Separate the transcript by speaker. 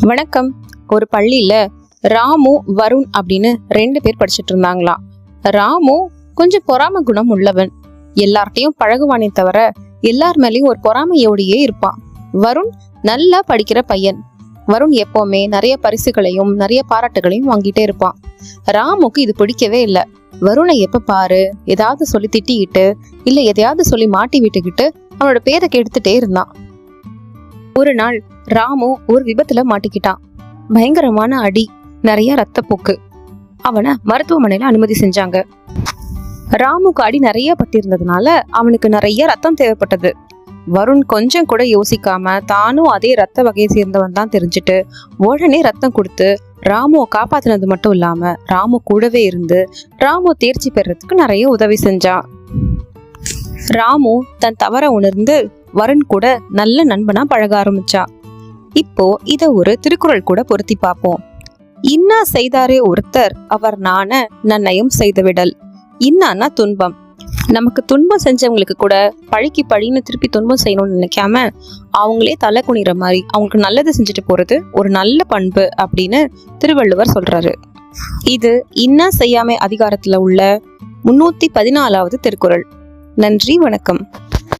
Speaker 1: வணக்கம். ஒரு பள்ளியில ராமு வருண் அப்படின்னு ரெண்டு பேர் படிச்சிட்டு இருந்தாங்களாம். ராமு கொஞ்சம் பொறாம குணம் உள்ளவன். எல்லார்ட்டையும் பழகுவானே தவிர எல்லார் மேலயும் ஒரு பொறாமையோடையே இருப்பான். வருண் நல்லா படிக்கிற பையன். வருண் எப்பவுமே நிறைய பரிசுகளையும் நிறைய பாராட்டுகளையும் வாங்கிட்டே இருப்பான். ராமுக்கு இது பிடிக்கவே இல்லை. வருணை எப்ப பாரு ஏதாவது சொல்லி திட்டிக்கிட்டு இல்ல எதையாவது சொல்லி மாட்டி விட்டுக்கிட்டு அவனோட பேரை கெடுத்துட்டே இருந்தான். ஒரு நாள் ராமு ஒரு விபத்துல மாட்டிக்கிட்டான் பயங்கரமான அடி நிறைய ரத்தப்போக்கு. அவனை மருத்துவமனையில அனுமதி செஞ்சாங்க. ராமுக்கு அடி நிறைய பட்டிருந்ததுனால அவனுக்கு நிறைய ரத்தம் தேவைப்பட்டது. வருண் கொஞ்சம் கூட யோசிக்காம தானும் அதே ரத்த வகையை சேர்ந்தவன் தான் தெரிஞ்சுட்டு உடனே ரத்தம் கொடுத்து ராமுவை காப்பாத்தினது மட்டும் இல்லாம ராமு கூடவே இருந்து ராமு தேர்ச்சி பெறறதுக்கு நிறைய உதவி செஞ்சான் ராமு தன் தவற உணர்ந்து வருண் கூட நல்ல நண்பனா பழக ஆரம்பிச்சா. இப்போ இத ஒரு திருக்குறள் கூட பொருத்தி பார்ப்போம். இன்னா செய்தாரே ஒருத்தர் அவர் நான நன்னயம் செய்துவிடல். இன்னான்னா துன்பம். நமக்கு துன்பம் செஞ்சவங்களுக்கு கூட பழிக்கு பழின்னு திருப்பி துன்பம் செய்யணும்னு நினைக்காம அவங்களே தலை குனிற மாதிரி அவங்களுக்கு நல்லது செஞ்சுட்டு போறது ஒரு நல்ல பண்பு அப்படின்னு திருவள்ளுவர் சொல்றாரு. இது இன்னா செய்யாமை அதிகாரத்துல உள்ள முன்னூத்தி பதினாலாவது திருக்குறள். நன்றி வணக்கம்.